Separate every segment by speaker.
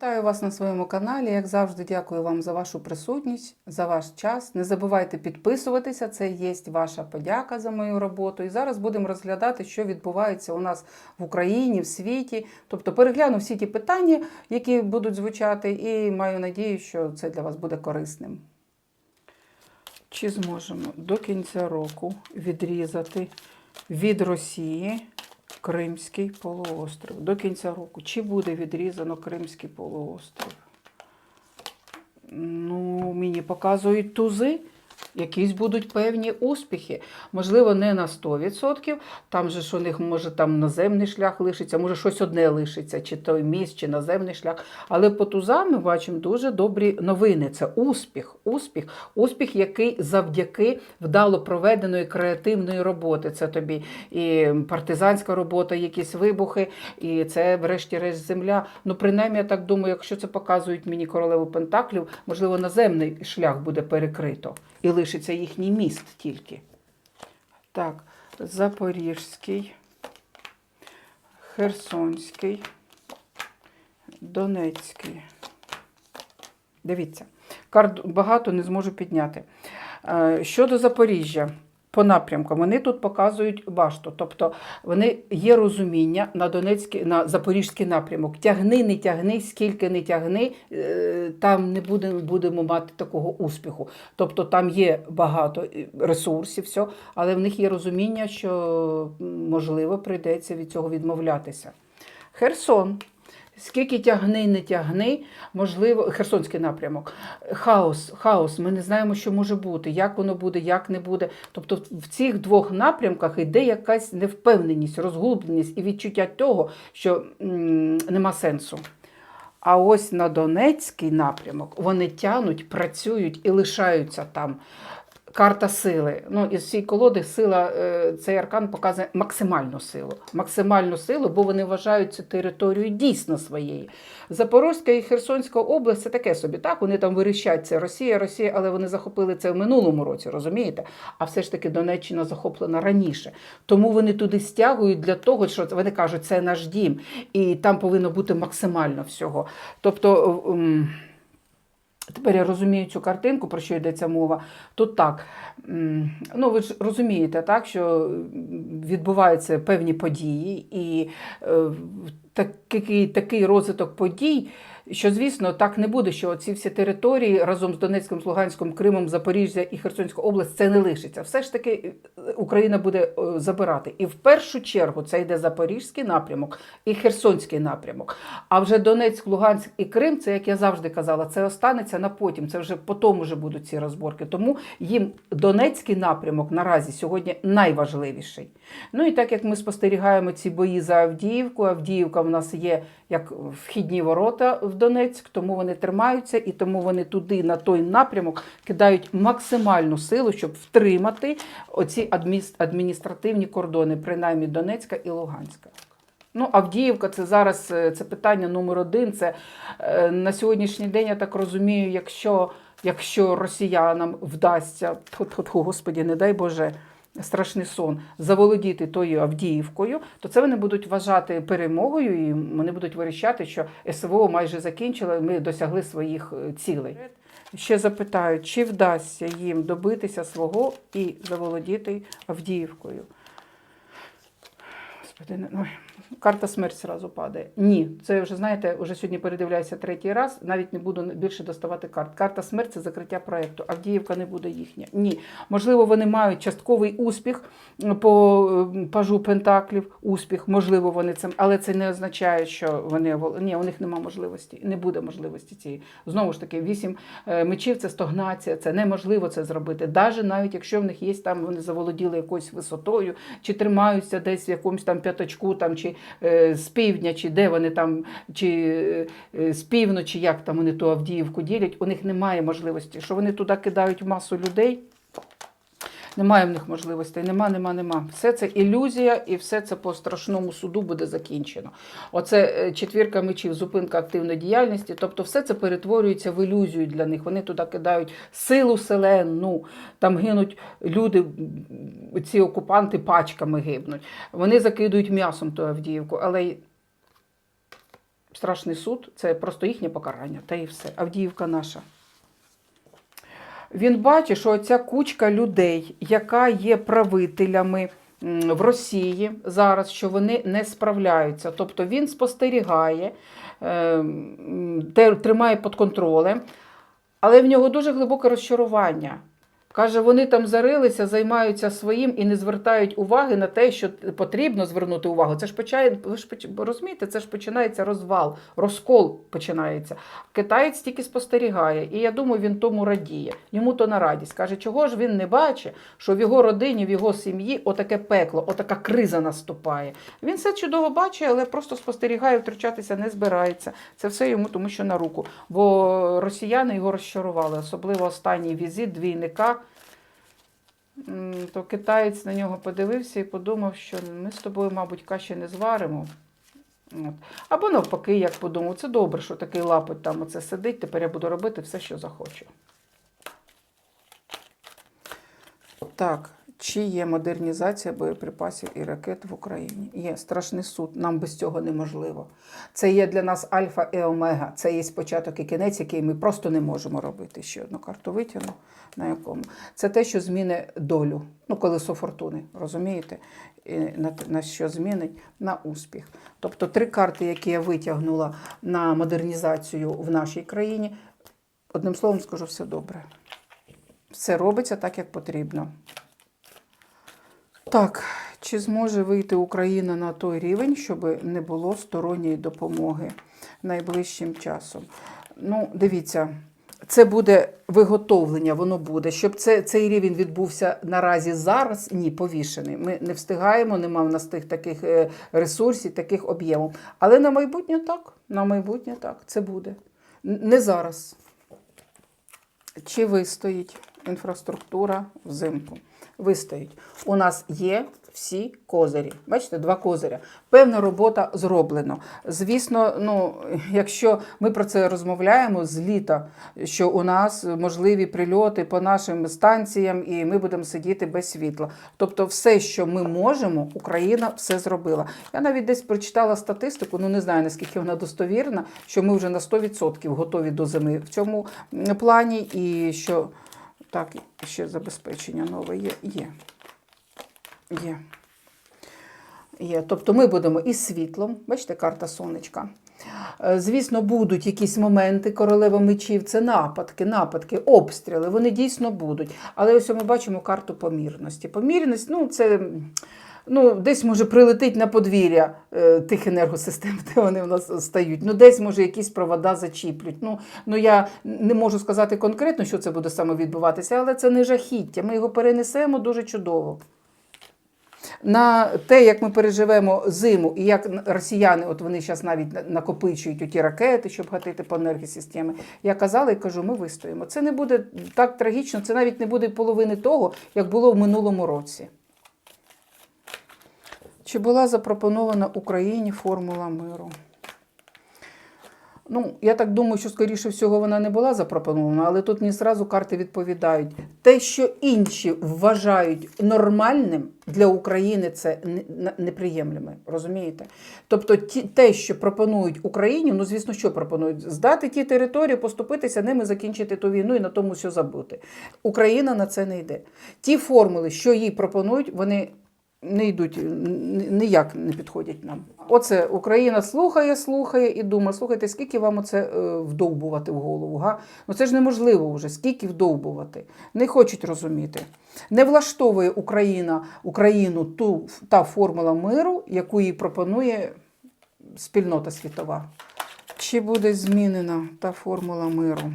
Speaker 1: Вітаю вас на своєму каналі. Як завжди, дякую вам за вашу присутність, за ваш час. Не забувайте підписуватися, це є ваша подяка за мою роботу. І зараз будемо розглядати, що відбувається у нас в Україні, в світі. Тобто перегляну всі ті питання, які будуть звучати, і маю надію, що це для вас буде корисним. Чи зможемо до кінця року відрізати від Росії Кримський полуострів? До кінця року. Чи буде відрізано Кримський полуострів? Ну, мені показують тузи. Якісь будуть певні успіхи. Можливо, не на 100%. Там же ж у них може там наземний шлях лишиться, може щось одне лишиться, чи той міст, чи наземний шлях. Але по тузам ми бачимо дуже добрі новини. Це успіх, успіх, успіх, який завдяки вдало проведеної креативної роботи. Це тобі і партизанська робота, якісь вибухи, і це, врешті-решт, земля. Ну, принаймні, я так думаю, якщо це показують мені королеву Пентаклів, можливо, наземний шлях буде перекрито. І лишиться їхній міст тільки. Так, Запорізький, Херсонський, Донецький. Дивіться, карт багато не зможу підняти. Е, Щодо Запоріжжя, по напрямкам, вони тут показують башту. Тобто вони є розуміння на Донецький, на Запорізький напрямок. Тягни, не тягни, скільки не тягни, е, там не будемо, будемо мати такого успіху. Тобто там є багато е, ресурсів, все, але в них є розуміння, що можливо прийдеться від цього відмовлятися. Херсон. Скільки тягни, не тягни, можливо, Херсонський напрямок. Хаос, хаос. Ми не знаємо, що може бути, як воно буде, як не буде. Тобто в цих двох напрямках йде якась невпевненість, розгубленість і відчуття того, що м, нема сенсу. А ось на Донецький напрямок вони тянуть, працюють і лишаються там. Карта сили. Ну, із цієї колоди сила, е, цей аркан показує максимальну силу. Максимальну силу, бо вони вважають цю територію дійсно своєю. Запорозька і Херсонська область це таке собі. Так, вони там вирішать це Росія, Росія, але вони захопили це в минулому році, розумієте? А все ж таки Донеччина захоплена раніше. Тому вони туди стягують для того, що вони кажуть, це наш дім, і там повинно бути максимально всього. Тобто. Тепер я розумію цю картинку, про що йдеться мова. Тут так, ну ви ж розумієте, так, що відбуваються певні події, і е, такий, такий розвиток подій, що, звісно, так не буде, що ці всі території разом з Донецьким, з Луганським, Кримом, Запоріжжя і Херсонська область це не лишиться. Все ж таки е, Україна буде е, забирати. І в першу чергу це йде Запорізький напрямок і Херсонський напрямок. А вже Донецьк, Луганськ і Крим, це як я завжди казала, це останеться на потім. Це вже по тому вже будуть ці розборки. Тому їм Донецький напрямок наразі сьогодні найважливіший. Ну і так як ми спостерігаємо ці бої за Авдіївку, Авдіївка в нас є як вхідні ворота в Донецьк, тому вони тримаються і тому вони туди, на той напрямок, кидають максимальну силу, щоб втримати оці адміністративні кордони, принаймні Донецька і Луганська. Ну, Авдіївка це зараз е, це питання номер один. Це е, на сьогоднішній день, я так розумію, якщо, якщо росіянам вдасться, тьфу-тьфу-тьфу, господі, не дай Боже, страшний сон, заволодіти тою Авдіївкою, то це вони будуть вважати перемогою, і вони будуть вирішати, що СВО майже закінчило, ми досягли своїх е, цілей. Ще запитають, чи вдасться їм добитися свого і заволодіти Авдіївкою. Господи, ой, карта смерть зразу падає. Ні, це вже знаєте, вже сьогодні передивляюся третій раз. Навіть не буду більше доставати карт. Карта смерть це закриття проекту. Авдіївка не буде їхня. Ні. Можливо, вони мають частковий успіх по е, пажу Пентаклів. Успіх, можливо, вони це, але це не означає, що вони ні, у них немає можливості, не буде можливості цієї. Знову ж таки, вісім е, мечів це стогнація, це неможливо це зробити. Даже навіть якщо в них є там, вони заволоділи якоюсь висотою, чи тримаються десь в якомусь там п'ятачку, там чи е, з півдня, чи де вони там, чи е, з півночі, як там вони ту Авдіївку ділять, у них немає можливості, що вони туди кидають масу людей. Немає в них можливостей, нема, нема, нема. Все це ілюзія, і все це по страшному суду буде закінчено. Оце е, четвірка мечів, зупинка активної діяльності. Тобто, все це перетворюється в ілюзію для них. Вони туди кидають силу селенну, там гинуть люди, ці окупанти пачками гибнуть. Вони закидують м'ясом ту Авдіївку, але страшний суд, це просто їхнє покарання, та і все. Авдіївка наша. Він бачить, що ця кучка людей, яка є правителями в Росії зараз, що вони не справляються. Тобто він спостерігає, е, тримає під контролем, але в нього дуже глибоке розчарування. Каже, вони там зарилися, займаються своїм і не звертають уваги на те, що потрібно звернути увагу. Це ж почає, ви ж розумієте, це ж починається розвал, розкол починається. Китаєць тільки спостерігає, і я думаю, він тому радіє. Йому то на радість. Каже, чого ж він не бачить, що в його родині, в його сім'ї отаке пекло, отака криза наступає. Він все чудово бачить, але просто спостерігає, втручатися не збирається. Це все йому тому, що на руку. Бо росіяни його розчарували, особливо останній візит двійника. То китаєць на нього подивився і подумав, що ми з тобою, мабуть, каші не зваримо. От. Або навпаки, як подумав, це добре, що такий лапоть там оце сидить, тепер я буду робити все, що захочу. Так, чи є модернізація боєприпасів і ракет в Україні? Є страшний суд, нам без цього неможливо. Це є для нас альфа і омега. Це є початок і кінець, який ми просто не можемо робити. Ще одну карту витягну, на якому. Це те, що зміни долю, ну, колесо фортуни, розумієте? І на, на що змінить? На успіх. Тобто три карти, які я витягнула на модернізацію в нашій країні, одним словом скажу, все добре. Все робиться так, як потрібно. Так, чи зможе вийти Україна на той рівень, щоб не було сторонньої допомоги найближчим часом? Ну, дивіться, це буде виготовлення, воно буде. Щоб це, цей рівень відбувся наразі зараз, ні, повішений. Ми не встигаємо, нема в нас тих таких е, ресурсів, таких об'ємів. Але на майбутнє так. На майбутнє так. Це буде. Не зараз. Чи вистоїть інфраструктура взимку? Вистоїть. У нас є всі козирі. Бачите, два козиря. Певна робота зроблено. Звісно, ну, якщо ми про це розмовляємо з літа, що у нас можливі прильоти по нашим станціям, і ми будемо сидіти без світла. Тобто, все, що ми можемо, Україна все зробила. Я навіть десь прочитала статистику, ну не знаю наскільки вона достовірна, що ми вже на 100% готові до зими в цьому плані, і що так, ще забезпечення нове є. Є. Є. Є. Тобто ми будемо із світлом, бачите, карта сонечка. Е, Звісно, будуть якісь моменти королева мечів, це нападки, нападки, обстріли, вони дійсно будуть. Але ось ми бачимо карту помірності. Помірність, ну, це ну, десь може прилетить на подвір'я е, тих енергосистем, де вони в нас стають. Ну, десь може якісь провода зачіплють. Ну, ну я не можу сказати конкретно, що це буде саме відбуватися, але це не жахіття. Ми його перенесемо дуже чудово на те, як ми переживемо зиму, і як росіяни, от вони зараз навіть накопичують ті ракети, щоб гатити по енергосистемі. Я казала і кажу, ми вистоїмо. Це не буде так трагічно, це навіть не буде половини того, як було в минулому році. Чи була запропонована Україні формула миру? Ну, я так думаю, що, скоріше всього, вона не була запропонована, але тут мені зразу карти відповідають. Те, що інші вважають нормальним для України, це не- не- Розумієте? Тобто, те, що пропонують Україні, ну звісно, що пропонують? Здати ті території, поступитися ними, закінчити ту війну і на тому все забути. Україна на це не йде. Ті формули, що їй пропонують, вони не йдуть, ніяк не підходять нам. Оце Україна слухає, слухає і думає, слухайте, скільки вам оце е, вдовбувати в голову? Га? Ну це ж неможливо вже, скільки вдовбувати. Не хочуть розуміти. Не влаштовує Україна Україну ту, та формула миру, яку їй пропонує спільнота світова. Чи буде змінена та формула миру?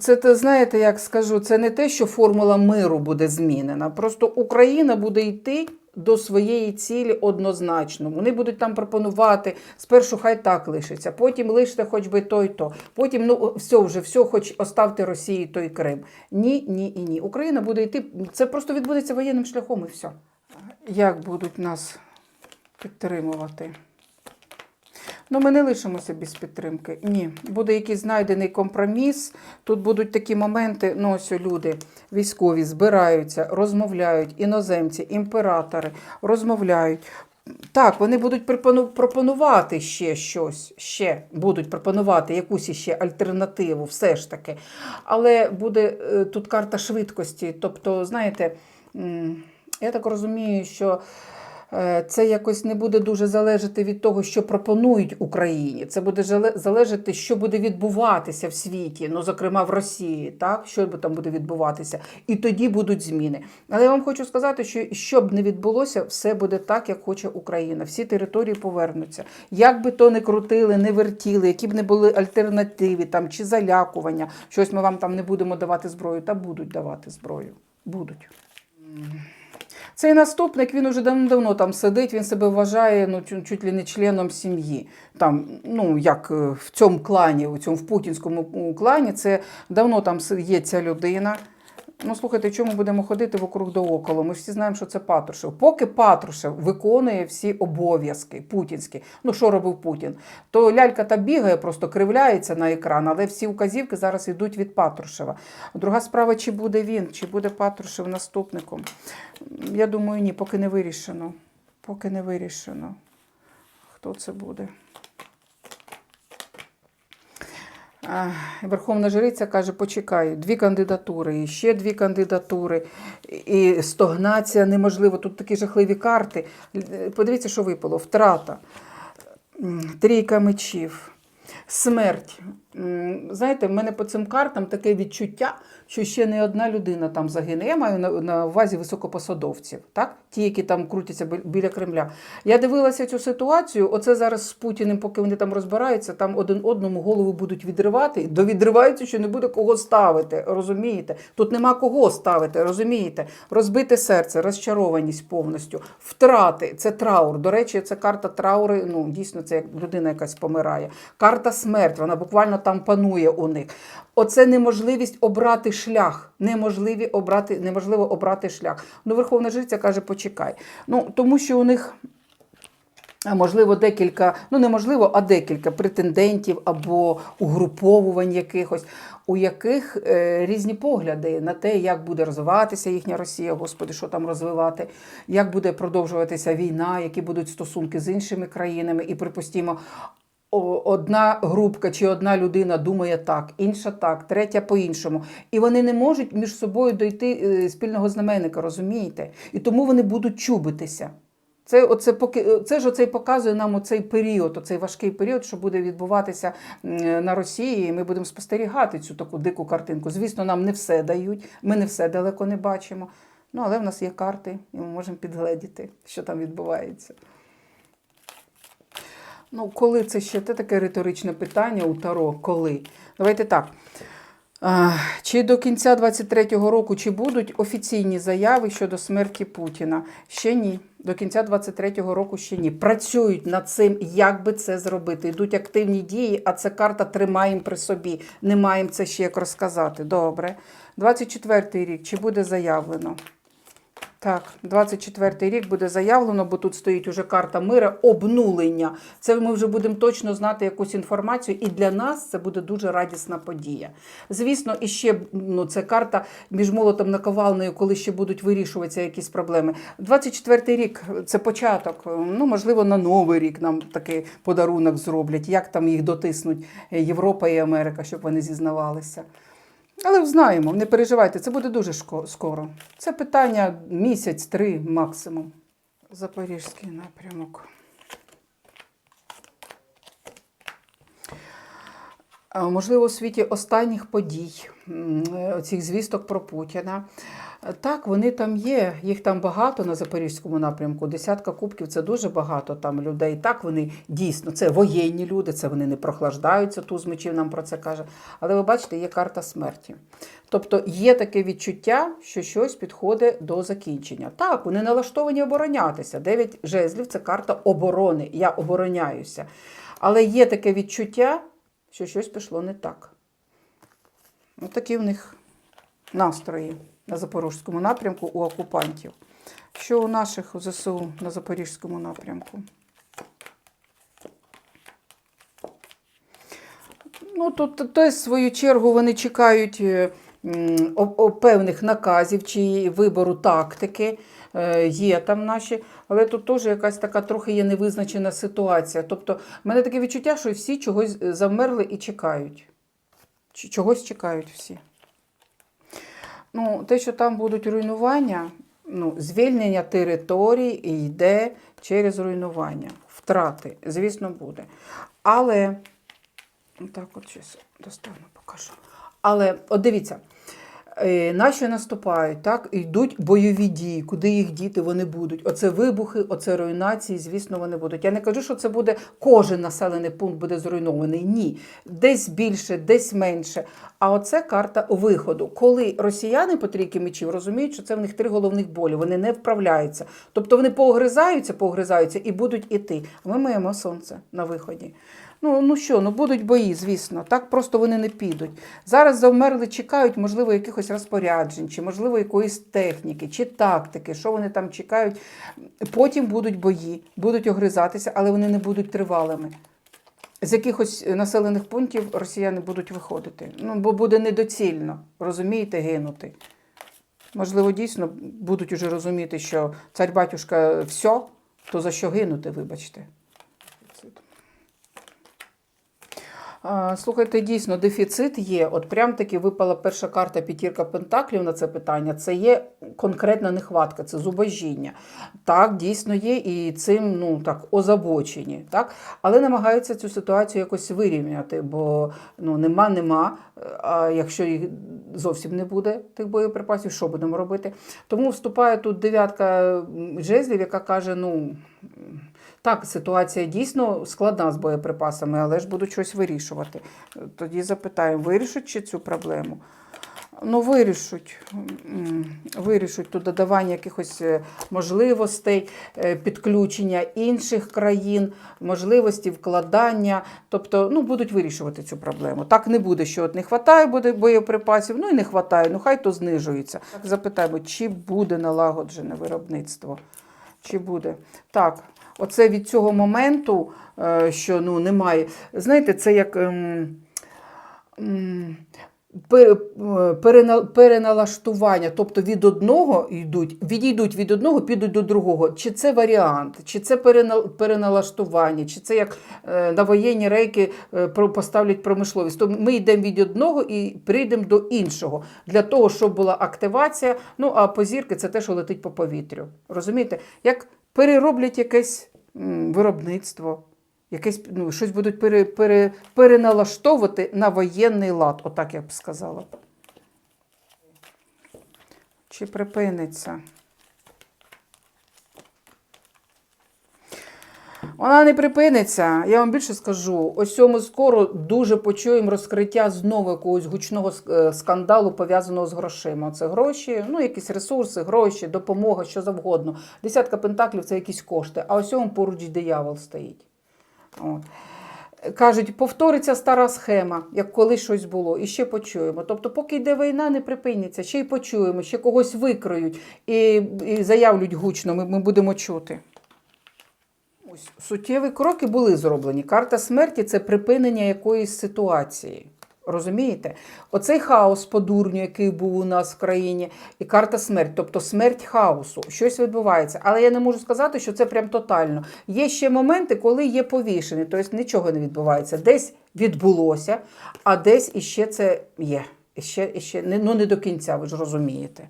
Speaker 1: Це те, знаєте, як скажу, це не те, що формула миру буде змінена. Просто Україна буде йти до своєї цілі однозначно. Вони будуть там пропонувати спершу хай так лишиться, потім лиште хоч би той то. Потім ну все вже, все, хоч оставте Росії той Крим. Ні, ні і ні. Україна буде йти. Це просто відбудеться воєнним шляхом і все. Як будуть нас підтримувати? Ну, ми не лишимося без підтримки. Ні, буде якийсь знайдений компроміс. Тут будуть такі моменти. Ну, ось люди військові збираються, розмовляють, іноземці, імператори розмовляють. Так, вони будуть пропонувати ще щось, ще будуть пропонувати якусь іще альтернативу, все ж таки. Але буде е, тут карта швидкості. Тобто, знаєте, я так розумію, що це якось не буде дуже залежати від того, що пропонують Україні. Це буде залежати, що буде відбуватися в світі, ну, зокрема в Росії, так? що там буде відбуватися. І тоді будуть зміни. Але я вам хочу сказати, що що б не відбулося, все буде так, як хоче Україна. Всі території повернуться. Як би то не крутили, не вертіли, які б не були альтернативи там, чи залякування, щось ми вам там не будемо давати зброю, та будуть давати зброю. Будуть. Цей наступник він уже давно там сидить, він себе вважає ну, чуть ли не членом сім'ї. Там, ну, як е, в цьому клані, у цьому в путінському клані, це давно там є ця людина. Ну, слухайте, чому будемо ходити вокруг да около? Ми всі знаємо, що це Патрушев. Поки Патрушев виконує всі обов'язки путінські, ну що робив Путін, то лялька та бігає, просто кривляється на екран, але всі указівки зараз йдуть від Патрушева. Друга справа, чи буде він, чи буде Патрушев наступником. Я думаю, ні, поки не вирішено. Поки не вирішено. Хто це буде? Верховна жриця каже: почекай, дві кандидатури, і ще дві кандидатури, і стогнація неможливо. Тут такі жахливі карти. Подивіться, що випало: втрата, трійка мечів, смерть. Знаєте, в мене по цим картам таке відчуття, що ще не одна людина там загине. Я маю на увазі високопосадовців, так? ті, які там крутяться біля Кремля. Я дивилася цю ситуацію. Оце зараз з Путіним, поки вони там розбираються, там один одному голову будуть відривати. Довідриваються, що не буде кого ставити. Розумієте? Тут нема кого ставити, розумієте? Розбите серце, розчарованість повністю, втрати це траур. До речі, це карта траури. Ну дійсно, це як людина якась помирає. Карта смерть, вона буквально там панує у них. Оце неможливість обрати шлях. Неможливі обрати, неможливо обрати шлях. Ну, Верховна Жриця каже, почекай. Ну, тому що у них. Можливо, декілька, ну неможливо, а декілька претендентів або угруповувань якихось, у яких е, різні погляди на те, як буде розвиватися їхня Росія, господи, що там розвивати, як буде продовжуватися війна, які будуть стосунки з іншими країнами, і припустімо. Одна групка чи одна людина думає так, інша так, третя по-іншому. І вони не можуть між собою дойти е, спільного знаменника, розумієте? І тому вони будуть чубитися. Це, оце, поки, це ж оцей показує нам оцей період, оцей важкий період, що буде відбуватися на Росії, і ми будемо спостерігати цю таку дику картинку. Звісно, нам не все дають, ми не все далеко не бачимо. Ну, але в нас є карти, і ми можемо підгледіти, що там відбувається. Ну, коли це ще це таке риторичне питання у Таро? Коли? Давайте так. Чи до кінця 23-го року чи будуть офіційні заяви щодо смерті Путіна? Ще ні. До кінця 23-го року ще ні. Працюють над цим, як би це зробити. Йдуть активні дії, а це карта тримаємо при собі. Не маємо це ще як розказати. Добре. 24-й рік, чи буде заявлено? Так, 24-й рік буде заявлено, бо тут стоїть уже карта мира, обнулення. Це ми вже будемо точно знати якусь інформацію, і для нас це буде дуже радісна подія. Звісно, і ще ну, це карта між молотом наковалною, коли ще будуть вирішуватися якісь проблеми. 24-й рік це початок. Ну, можливо, на новий рік нам такий подарунок зроблять. Як там їх дотиснуть Європа і Америка, щоб вони зізнавалися. Але знаємо, не переживайте, це буде дуже скоро. Це питання місяць-три максимум. Запорізький напрямок. Можливо, у світі останніх подій, е, цих звісток про Путіна. Так, вони там є, їх там багато на Запорізькому напрямку. Десятка кубків це дуже багато там людей. Так, вони дійсно це воєнні люди, це вони не прохлаждаються, туз мечів нам про це каже. Але ви бачите, є карта смерті. Тобто є таке відчуття, що щось підходить до закінчення. Так, вони налаштовані оборонятися. Дев'ять жезлів це карта оборони. Я обороняюся. Але є таке відчуття, що щось пішло не так. Ось такі в них настрої на Запорізькому напрямку у окупантів. Що у наших у ЗСУ на Запорізькому напрямку? Ну, тут то, в свою чергу вони чекають певних наказів чи вибору тактики. Е, Є там наші, але тут теж якась така трохи є невизначена ситуація. Тобто, в мене таке відчуття, що всі чогось е, завмерли і чекають. Чогось чекають всі. Ну, те, що там будуть руйнування, ну, звільнення територій йде через руйнування. Втрати, звісно, буде. Але, так, от щось достану, покажу. Але, от дивіться, наші наступають, так, йдуть бойові дії, куди їх діти вони будуть. Оце вибухи, оце руйнації, звісно, вони будуть. Я не кажу, що це буде кожен населений пункт буде зруйнований. Ні. Десь більше, десь менше. А оце карта виходу. Коли росіяни по трійки мечів розуміють, що це в них три головних болі, вони не вправляються. Тобто вони поогризаються, поогризаються і будуть іти. Ми маємо сонце на виході. Ну, ну що, ну будуть бої, звісно. Так просто вони не підуть. Зараз завмерли, чекають, можливо, якихось розпоряджень, чи, можливо, якоїсь техніки, чи тактики, що вони там чекають. Потім будуть бої, будуть огризатися, але вони не будуть тривалими. З якихось населених пунктів росіяни будуть виходити. Ну, бо буде недоцільно, розумієте, гинути. Можливо, дійсно будуть уже розуміти, що цар-батюшка все, то за що гинути, вибачте. А, Слухайте, дійсно, дефіцит є. От прям таки випала перша карта п'ятірка пентаклів на це питання. Це є конкретна нехватка, це зубожіння. Так, дійсно є, і цим ну так озабочені. Так? Але намагаються цю ситуацію якось вирівняти, бо ну нема, нема. А якщо їх зовсім не буде тих боєприпасів, що будемо робити? Тому вступає тут дев'ятка жезлів, яка каже: ну. Так, ситуація дійсно складна з боєприпасами, але ж будуть щось вирішувати. Тоді запитаємо, вирішать чи цю проблему? Ну, вирішуть. Вирішуть тут додавання якихось е, можливостей, е, підключення інших країн, можливості вкладання. Тобто, ну, будуть вирішувати цю проблему. Так не буде, що от не вистачає буде боєприпасів, ну і не вистачає, ну хай то знижується. Запитаємо, чи буде налагоджене виробництво? Чи буде? Так, оце від цього моменту, е, що ну, немає. Знаєте, це як. ем, е, перена- Переналаштування, тобто від одного йдуть, відійдуть від одного, підуть до другого. Чи це варіант, чи це переналаштування, чи це як е, на воєнні рейки поставлять промисловість. То ми йдемо від одного і прийдемо до іншого для того, щоб була активація. Ну а позірки це те, що летить по повітрю. Розумієте? Як перероблять якесь виробництво. Якесь ну, щось будуть пере, пере, переналаштовувати на воєнний лад, отак я б сказала. Чи припиниться? Вона не припиниться. Я вам більше скажу. Ось ми скоро дуже почуємо розкриття знову якогось гучного е, скандалу, пов'язаного з грошима. Це гроші, ну якісь ресурси, гроші, допомога, що завгодно. Десятка пентаклів це якісь кошти. А ось поруч диявол стоїть. От. Кажуть, повториться стара схема, як коли щось було, і ще почуємо. Тобто, поки йде війна, не припиниться, ще й почуємо, ще когось викроють і, і заявлять гучно, ми, ми будемо чути. Ось суттєві кроки були зроблені. Карта смерті це припинення якоїсь ситуації. Розумієте? Оцей хаос по дурню, який був у нас в країні, і карта смерть, тобто смерть хаосу. Щось відбувається. Але я не можу сказати, що це прям тотально. Є ще моменти, коли є повішений, тобто нічого не відбувається. Десь відбулося, а десь іще це є. Іще, іще, ну не до кінця, ви ж розумієте.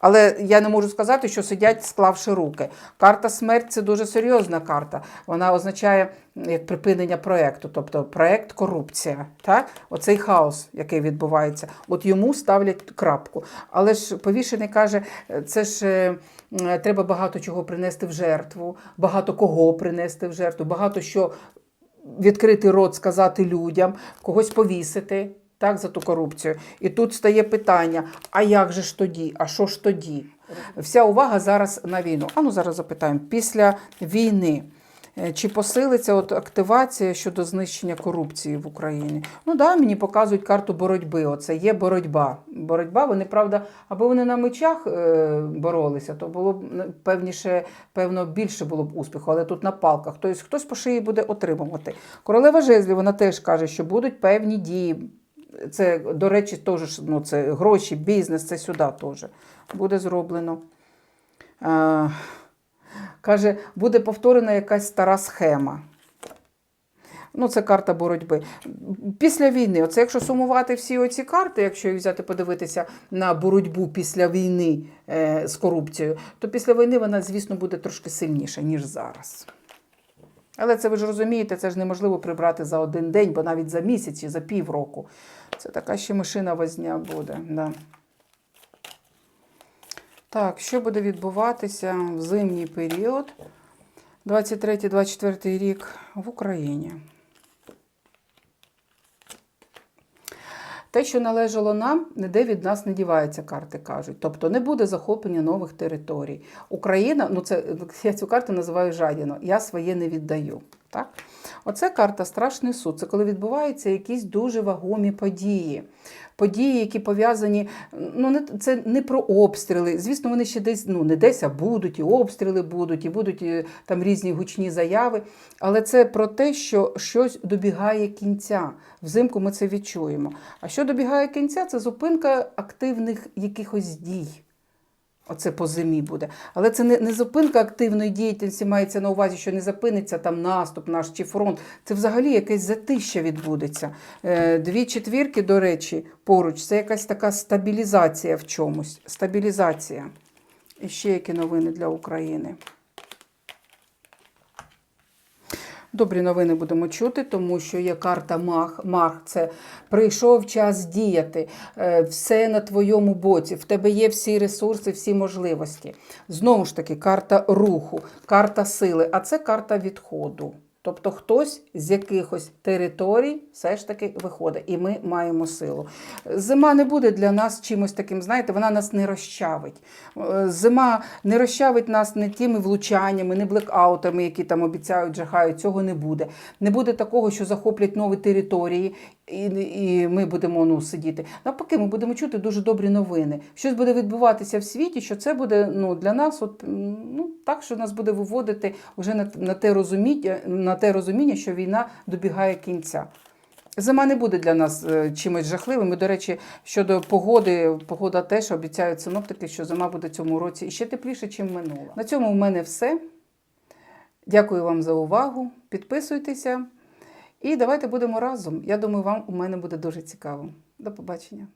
Speaker 1: Але я не можу сказати, що сидять, склавши руки. Карта смерть це дуже серйозна карта. Вона означає як припинення проєкту, тобто проєкт корупція. Так? Оцей хаос, який відбувається, от йому ставлять крапку. Але ж повішений каже, це ж е, треба багато чого принести в жертву, багато кого принести в жертву, багато що відкрити рот, сказати людям, когось повісити. Так, за ту корупцію. І тут стає питання: а як же ж тоді? А що ж тоді? Вся увага зараз на війну. А ну зараз запитаємо. Після війни Е, Чи посилиться от активація щодо знищення корупції в Україні? Ну да, мені показують карту боротьби. Оце є боротьба. Боротьба, вони, правда, аби вони на мечах е, боролися, то було б певніше, певно, більше було б успіху, але тут на палках. Тобто хтось по шиї буде отримувати. Королева жезлів, вона теж каже, що будуть певні дії. Це, до речі, теж ну, це гроші, бізнес, це сюди теж буде зроблено. Е, Каже, буде повторена якась стара схема. Ну, це карта боротьби. Після війни, оце якщо сумувати всі оці карти, якщо взяти подивитися на боротьбу після війни е, з корупцією, то після війни вона, звісно, буде трошки сильніша, ніж зараз. Але це ви ж розумієте, це ж неможливо прибрати за один день, бо навіть за місяць чи за півроку. Це така ще мишина возня буде. Да. Так, що буде відбуватися в зимній період 23-24 рік в Україні? Те, що належало нам, ніде від нас не дівається, карти кажуть. Тобто не буде захоплення нових територій. Україна, ну це я цю карту називаю жадіно, я своє не віддаю. Так? Оце карта Страшний суд. Це коли відбуваються якісь дуже вагомі події. Події, які пов'язані, ну це не про обстріли. Звісно, вони ще десь ну не десь, а будуть, і обстріли будуть, і будуть і, там різні гучні заяви. Але це про те, що щось добігає кінця. Взимку ми це відчуємо. А що добігає кінця, це зупинка активних якихось дій. Оце по зимі буде. Але це не, не зупинка активної діяльності, мається на увазі, що не зупиниться там наступ наш чи фронт. Це взагалі якесь затища відбудеться. Е, Дві четвірки, до речі, поруч, це якась така стабілізація в чомусь. Стабілізація. І ще які новини для України. Добрі новини будемо чути, тому що є карта Мах. Мах це прийшов час діяти. Е, Все на твоєму боці. В тебе є всі ресурси, всі можливості. Знову ж таки, карта руху, карта сили, а це карта відходу. Тобто хтось з якихось територій все ж таки виходить, і ми маємо силу. Зима не буде для нас чимось таким, знаєте, вона нас не розчавить. Е, Зима не розчавить нас не тими влучаннями, не блекаутами, які там обіцяють, жахають. Цього не буде. Не буде такого, що захоплять нові території, і, і ми будемо ну, сидіти. Навпаки, ми будемо чути дуже добрі новини. Щось буде відбуватися в світі, що це буде ну, для нас, от, ну, так, що нас буде виводити вже на, на, те розуміння, на те розуміння, що війна добігає кінця. Зима не буде для нас е, чимось жахливим. І, до речі, щодо погоди, погода теж обіцяють синоптики, що зима буде цьому році іще тепліше, ніж минула. На цьому в мене все. Дякую вам за увагу. Підписуйтеся і давайте будемо разом. Я думаю, вам у мене буде дуже цікаво. До побачення.